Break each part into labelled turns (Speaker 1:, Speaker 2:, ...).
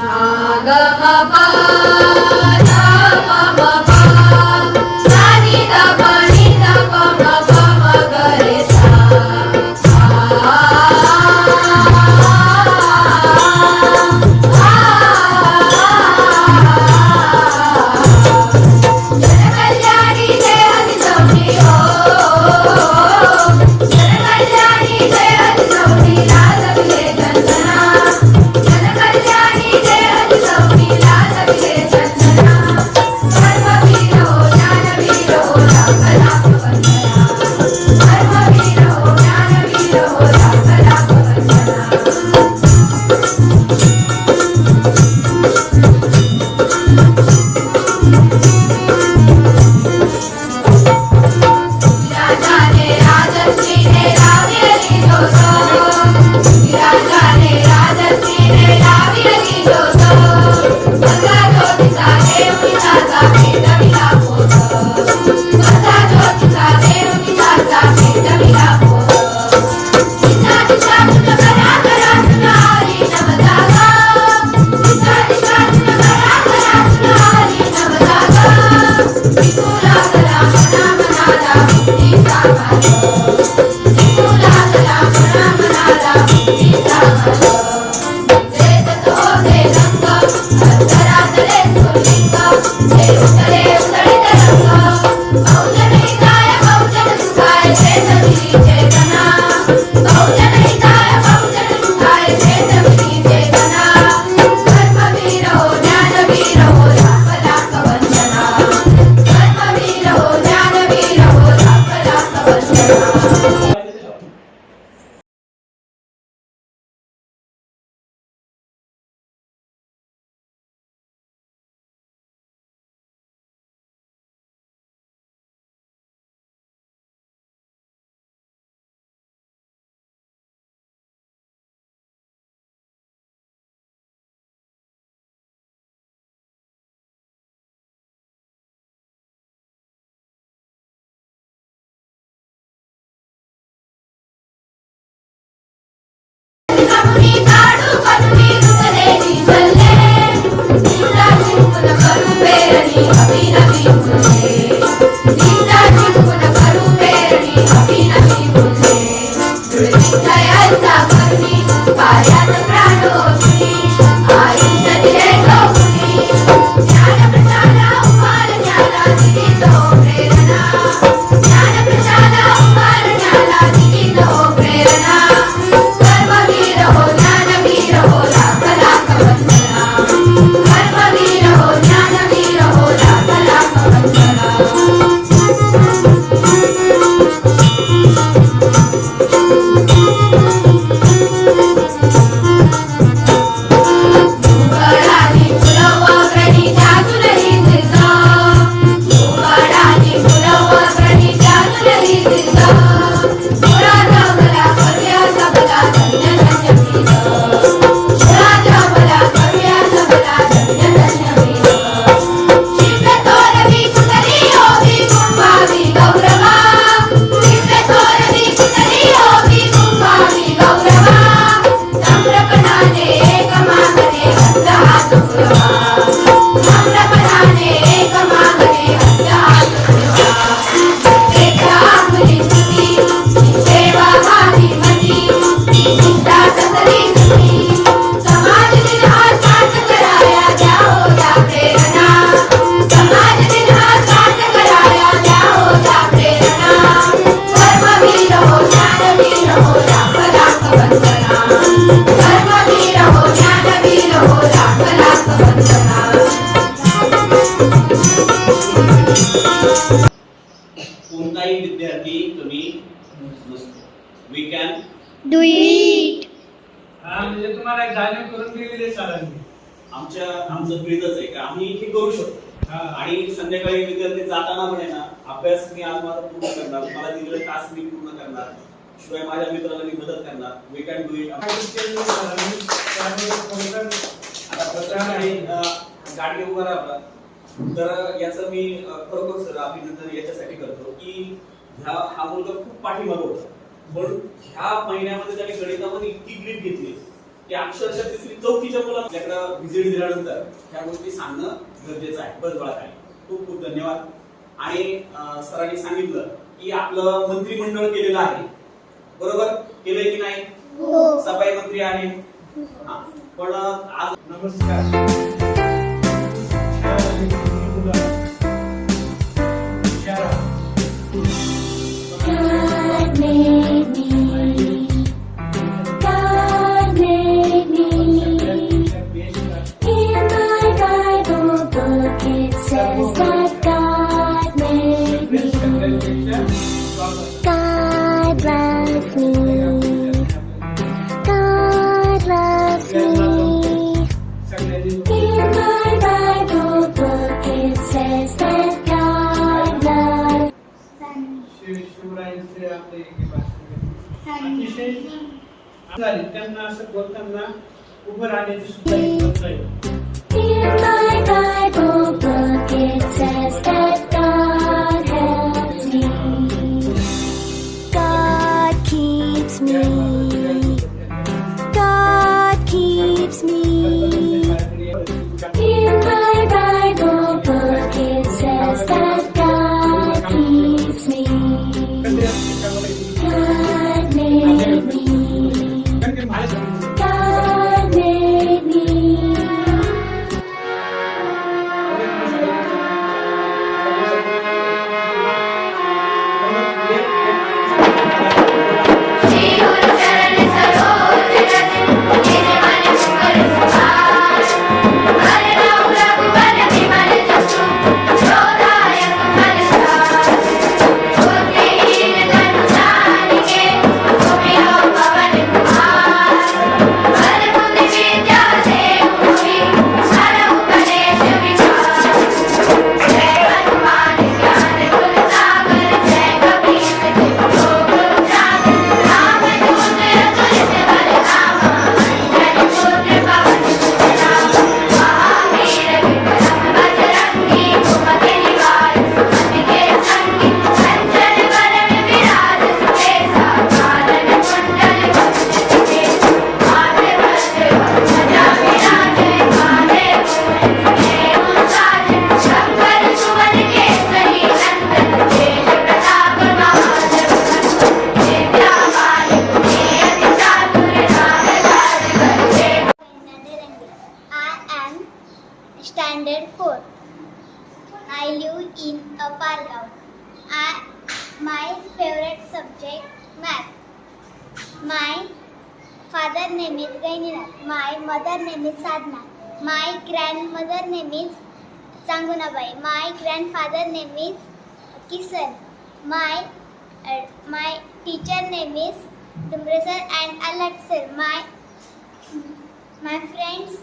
Speaker 1: Sa ga ma.
Speaker 2: कोणताही विद्यार्थी कमी नसतो. वी कॅन
Speaker 3: डू इट
Speaker 4: हा म्हणजे तुम्हाला जाणीव करून दिलेली सरांनी.
Speaker 2: आमच्या आमचं प्रीतच आहे का? आम्ही हे करू शकतो. आणि संध्याकाळी विद्यार्थी जाताना म्हणे ना अभ्यास मी आज माझा पूर्ण करणार मला दिलेले टास्क मी पूर्ण करणार शिवाय माझ्या मित्राला मी मदत करणार. वी कॅन डू इट
Speaker 4: आता प्रचार आहे
Speaker 2: गाडी उभा राहतात तर याचं मी खरोखर सर अभिनंदन याच्यासाठी करतो की ह्या हा मुलगा खूप पाठीमाग होता. पण ह्या महिन्यामध्ये त्याने गणितामध्ये इतकी ग्रीप घेतली की अक्षरशः तिसरी चौथीच्या मुला आपल्याकडे व्हिजिट दिल्यानंतर त्या गोष्टी सांगणं गरजेचं आहे बरं बळा काय खूप खूप धन्यवाद. आणि सरांनी सांगितलं की आपलं मंत्रिमंडळ केलेलं आहे. बरोबर? केलंय की नाही? हो. सफाई मंत्री आहे. हा. पण आज
Speaker 4: नमस्कार. भाषण. अतिशय झाले. त्यांना असं बोलताना उभं राहण्याची सुद्धा एक पद्धत आहे.
Speaker 1: In my Bible book it says that God helps me. God keeps me. My
Speaker 5: father name is Gaininath. My mother name is Sadhna. My grandmother name is Sangunabai. My grandfather name is Kisan. My uh, my teacher name is Dumbre sir and Alat sir. My my friends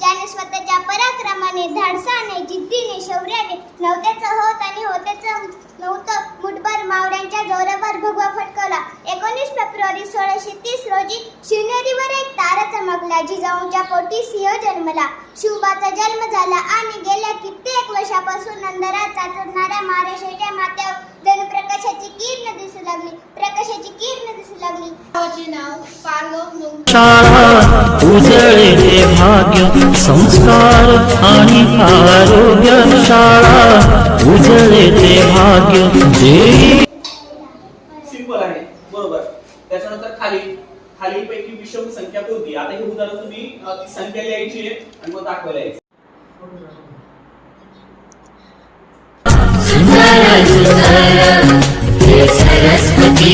Speaker 5: ज्याने स्वतःच्या पराक्रमाने धाडसाने जिद्दीने शौर्याने नव्हत्याचं होत आणि होत्याचं नव्हतं. मुठभर मावळ्यांच्या जोरावर सोळाशे तीस रोजी शिवनेरीवर एक तारा चमकला जिजाऊंच्या पोटी सिंह जन्मला. शिवबाचा जन्म झाला आणि गेल्या कित्येक वर्षापासून नंदरात चाचरणाऱ्या महाराष्ट्राच्या किरण दिसू लागली. प्रकाशाची किरण दिसू लागली. नाव
Speaker 6: भाग्य संस्कार आणि आरोग्य शाळा उजळे ते भाग्य देई
Speaker 2: खाली पैकी विषम संख्या कोणती? आता हे उदाहरण तुम्ही ती संख्या लिहायची आहे आणि मग दाखवायला यायचं.
Speaker 5: Saraswati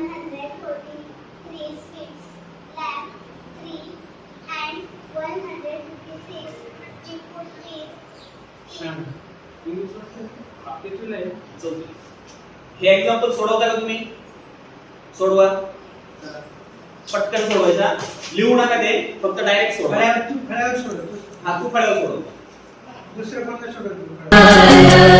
Speaker 5: 143 skips, lamb 3 and 156 chickpea
Speaker 2: 3. हे एक्झाम्पल सोडवता का तुम्ही? सोडवा. पटकन सोडवायचा. लिहू नका ते फक्त डायरेक्ट सोडवा.
Speaker 4: तू खऱ्यावर सोडवतो
Speaker 2: हा तू खऱ्यावर सोडव.
Speaker 4: दुसरं कोणतं
Speaker 5: सोडवतो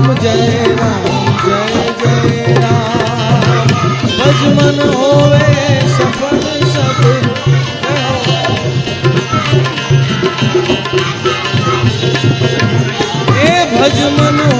Speaker 5: રામ જય રામ જય જય રામ. ભજમન હોવે સફળ સફળ ભજમન હોવે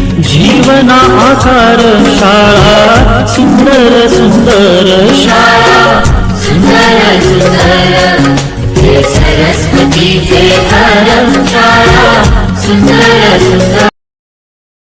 Speaker 6: जीवना आकार शाळा सुंदर सुंदर शाळा. सुंदर सुंदर हे सरस्वतीचे घर शाळा सुंदर सुंदर